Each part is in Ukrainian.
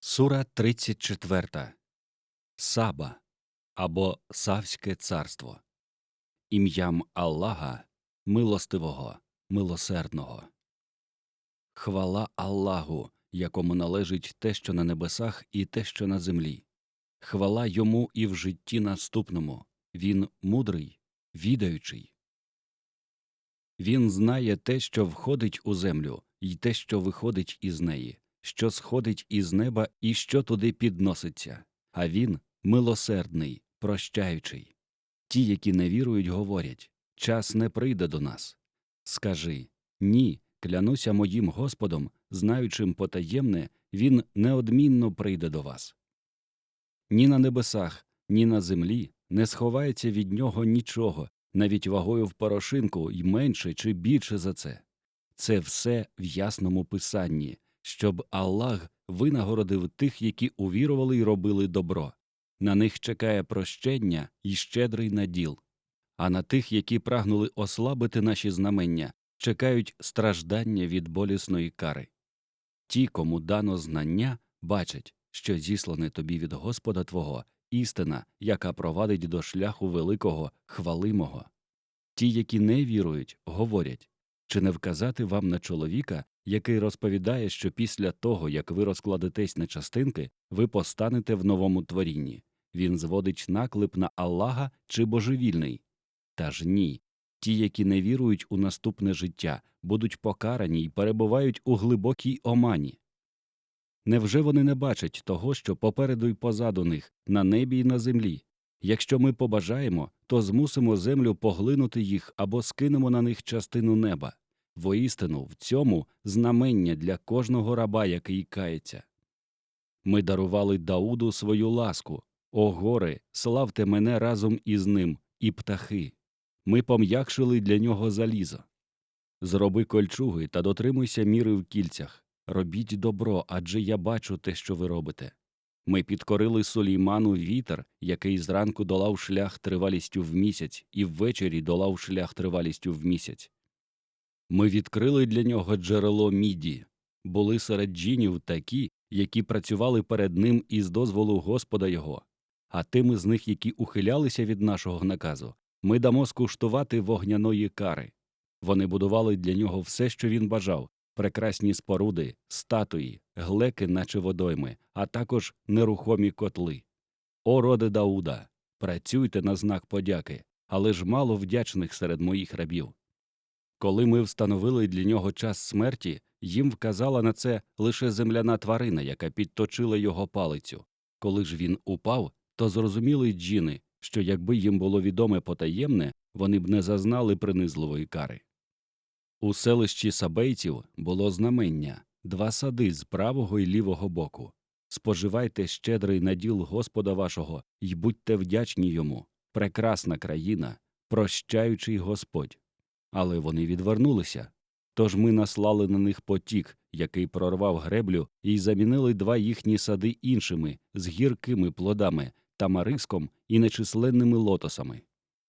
Сура 34. Саба або Савське царство. Ім'ям Аллаха, милостивого, милосердного. Хвала Аллаху, якому належить те, що на небесах, і те, що на землі. Хвала йому і в житті наступному. Він мудрий, відаючий. Він знає те, що входить у землю, і те, що виходить із неї що сходить із неба і що туди підноситься, а він милосердний, прощаючий. Ті, які не вірують, говорять час не прийде до нас. Скажи ні, клянуся моїм Господом, знаючим потаємне, він неодмінно прийде до вас. Ні на небесах, ні на землі не сховається від нього нічого, навіть вагою в порошинку й менше чи більше за це. Це все в ясному писанні, щоб Аллах винагородив тих, які увірували й робили добро. На них чекає прощення і щедрий наділ, а на тих, які прагнули ослабити наші знамення, чекають страждання від болісної кари. Ті, кому дано знання, бачать, що зіслане тобі від Господа Твого істина, яка провадить до шляху великого, хвалимого. Ті, які не вірують, говорять чи не вказати вам на чоловіка, який розповідає, що після того, як ви розкладетесь на частинки, ви постанете в новому творінні. Він зводить наклеп на Аллаха чи божевільний. Та ж ні. Ті, які не вірують у наступне життя, будуть покарані й перебувають у глибокій омані. Невже вони не бачать того, що попереду й позаду них, на небі й на землі? Якщо ми побажаємо, то змусимо землю поглинути їх або скинемо на них частину неба. Воістину, в цьому знамення для кожного раба, який кається. Ми дарували Дауду свою ласку О гори, славте мене разом із ним, і птахи. Ми пом'якшили для нього залізо. Зроби кольчуги та дотримуйся міри в кільцях. Робіть добро, адже я бачу те, що ви робите. Ми підкорили Сулійману вітер, який зранку долав шлях тривалістю в місяць, і ввечері долав шлях тривалістю в місяць. Ми відкрили для нього джерело міді, були серед джинів такі, які працювали перед ним із дозволу Господа його, а тими з них, які ухилялися від нашого наказу, ми дамо скуштувати вогняної кари. Вони будували для нього все, що він бажав прекрасні споруди, статуї, глеки, наче водойми, а також нерухомі котли. О, роде Дауда, працюйте на знак подяки, але ж мало вдячних серед моїх рабів. Коли ми встановили для нього час смерті, їм вказала на це лише земляна тварина, яка підточила його палицю. Коли ж він упав, то зрозуміли джіни, що якби їм було відоме потаємне, вони б не зазнали принизливої кари. У селищі сабейців було знамення два сади з правого й лівого боку. Споживайте щедрий наділ Господа вашого й будьте вдячні йому, прекрасна країна, прощаючий Господь. Але вони відвернулися. Тож ми наслали на них потік, який прорвав греблю, і замінили два їхні сади іншими з гіркими плодами, тамариском і нечисленними лотосами.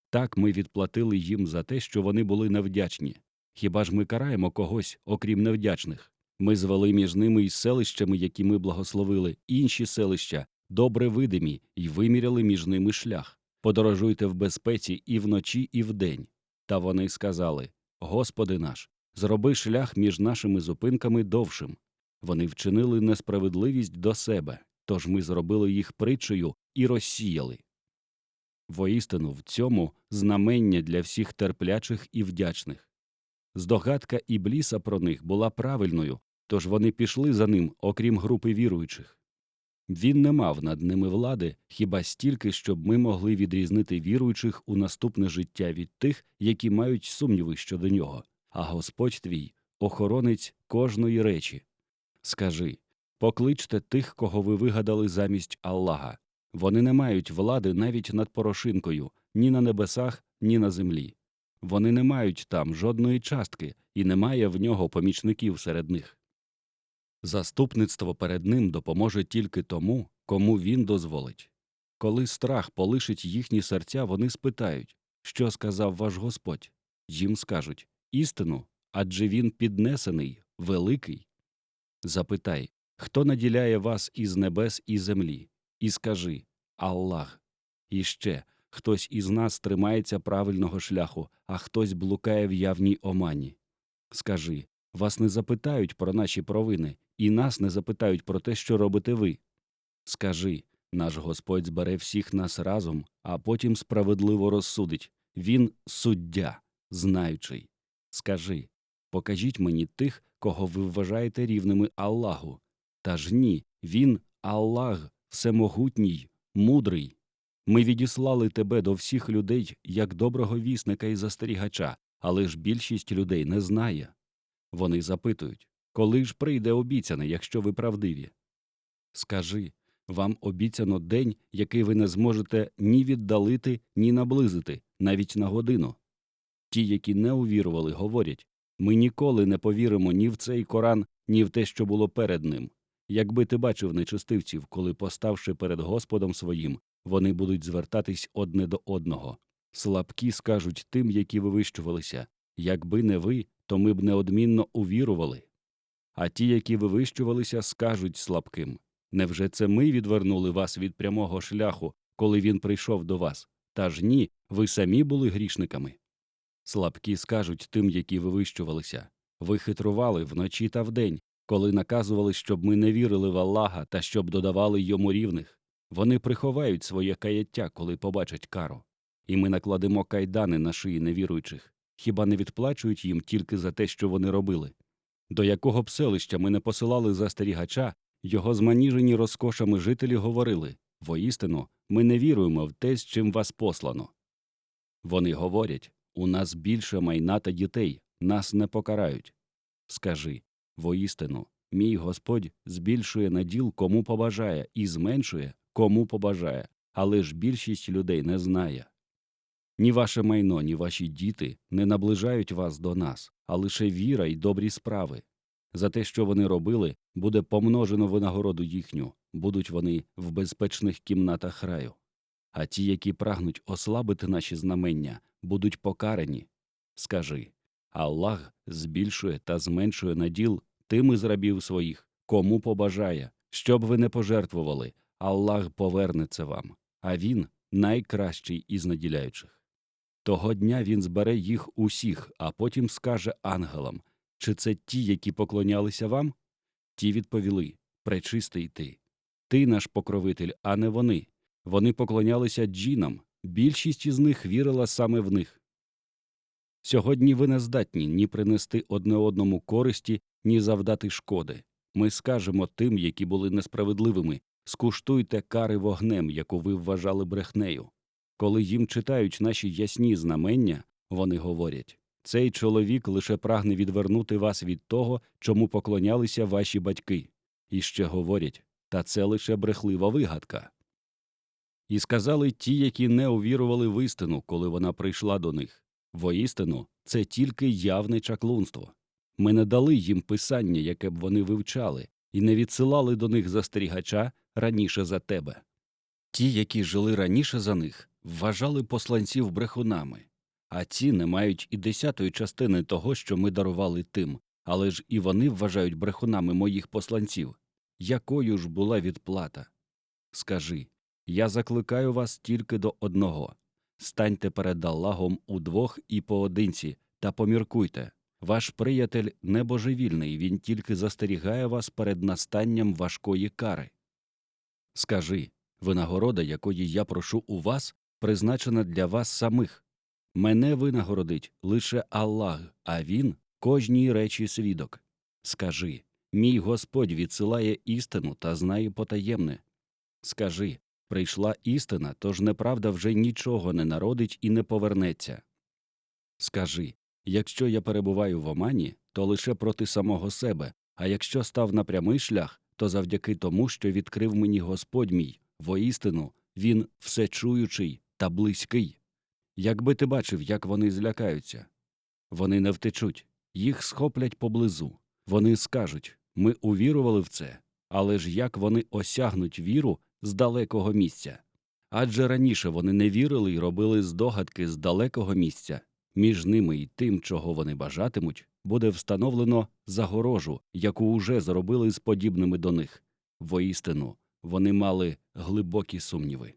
Так ми відплатили їм за те, що вони були невдячні. Хіба ж ми караємо когось, окрім невдячних? Ми звели між ними і селищами, які ми благословили, інші селища, добре видимі, і виміряли між ними шлях. Подорожуйте в безпеці і вночі, і вдень. Та вони сказали Господи наш, зроби шлях між нашими зупинками довшим. Вони вчинили несправедливість до себе, тож ми зробили їх притчею і розсіяли. Воістину в цьому знамення для всіх терплячих і вдячних. Здогадка Ібліса про них була правильною, тож вони пішли за ним, окрім групи віруючих. Він не мав над ними влади хіба стільки, щоб ми могли відрізнити віруючих у наступне життя від тих, які мають сумніви щодо нього, а Господь твій охоронець кожної речі. Скажи покличте тих, кого ви вигадали замість Аллаха. Вони не мають влади навіть над порошинкою ні на небесах, ні на землі. Вони не мають там жодної частки, і немає в нього помічників серед них. Заступництво перед ним допоможе тільки тому, кому він дозволить. Коли страх полишить їхні серця, вони спитають, що сказав ваш Господь. Їм скажуть істину адже він піднесений, великий. Запитай хто наділяє вас із небес і землі, і скажи Аллах. І ще хтось із нас тримається правильного шляху, а хтось блукає в явній омані. Скажи вас не запитають про наші провини, і нас не запитають про те, що робите ви. Скажи наш Господь збере всіх нас разом, а потім справедливо розсудить. Він суддя, знаючий. Скажи покажіть мені тих, кого ви вважаєте рівними Аллаху. Та ж ні, він Аллах, всемогутній, мудрий. Ми відіслали тебе до всіх людей як доброго вісника і застерігача, але ж більшість людей не знає. Вони запитують, коли ж прийде обіцяне, якщо ви правдиві? Скажи вам обіцяно день, який ви не зможете ні віддалити, ні наблизити, навіть на годину. Ті, які не увірували, говорять ми ніколи не повіримо ні в цей Коран, ні в те, що було перед ним. Якби ти бачив нечистивців, коли, поставши перед Господом своїм, вони будуть звертатись одне до одного. Слабкі скажуть тим, які вивищувалися якби не ви, то ми б неодмінно увірували. А ті, які вивищувалися, скажуть слабким Невже це ми відвернули вас від прямого шляху, коли він прийшов до вас? Та ж ні, ви самі були грішниками. Слабкі скажуть тим, які вивищувалися ви хитрували вночі та вдень, коли наказували, щоб ми не вірили в Аллаха та щоб додавали йому рівних. Вони приховають своє каяття, коли побачать кару. І ми накладемо кайдани на шиї невіруючих. Хіба не відплачують їм тільки за те, що вони робили? До якого б селища ми не посилали застерігача, його зманіжені розкошами жителі говорили воістину, ми не віруємо в те, з чим вас послано. Вони говорять у нас більше майна та дітей, нас не покарають. Скажи воістину, мій Господь збільшує наділ, кому побажає, і зменшує, кому побажає, але ж більшість людей не знає. Ні ваше майно, ні ваші діти не наближають вас до нас, а лише віра й добрі справи. За те, що вони робили, буде помножено винагороду їхню, будуть вони в безпечних кімнатах раю. А ті, які прагнуть ослабити наші знамення, будуть покарані. Скажи Аллах збільшує та зменшує наділ тим із рабів своїх, кому побажає, щоб ви не пожертвували, Аллах поверне це вам, а він найкращий із наділяючих. Того дня він збере їх усіх, а потім скаже ангелам чи це ті, які поклонялися вам? Ті відповіли Пречистий ти. Ти наш покровитель, а не вони. Вони поклонялися джінам, більшість із них вірила саме в них. Сьогодні ви не здатні ні принести одне одному користі, ні завдати шкоди. Ми скажемо тим, які були несправедливими скуштуйте кари вогнем, яку ви вважали брехнею. Коли їм читають наші ясні знамення, вони говорять цей чоловік лише прагне відвернути вас від того, чому поклонялися ваші батьки, і ще говорять та це лише брехлива вигадка. І сказали ті, які не увірували в істину, коли вона прийшла до них воістину, це тільки явне чаклунство. Ми не дали їм писання, яке б вони вивчали, і не відсилали до них застерігача раніше за тебе. Ті, які жили раніше за них, вважали посланців брехунами, а ці не мають і десятої частини того, що ми дарували тим, але ж і вони вважають брехунами моїх посланців. Якою ж була відплата? Скажи я закликаю вас тільки до одного станьте перед Аллахом удвох і поодинці та поміркуйте. Ваш приятель не божевільний, він тільки застерігає вас перед настанням важкої кари. Скажи винагорода, якої я прошу у вас, призначена для вас самих. Мене винагородить лише Аллах, а він кожній речі свідок. Скажи мій Господь відсилає істину та знає потаємне. Скажи прийшла істина, тож неправда вже нічого не народить і не повернеться. Скажи якщо я перебуваю в омані, то лише проти самого себе, а якщо став на прямий шлях, то завдяки тому, що відкрив мені Господь мій, воістину, він всечуючий та близький. Якби ти бачив, як вони злякаються. Вони не втечуть, їх схоплять поблизу. Вони скажуть ми увірували в це, але ж як вони осягнуть віру з далекого місця? Адже раніше вони не вірили і робили здогадки з далекого місця, між ними і тим, чого вони бажатимуть, буде встановлено загорожу, яку уже зробили з подібними до них. Воістину, вони мали глибокі сумніви.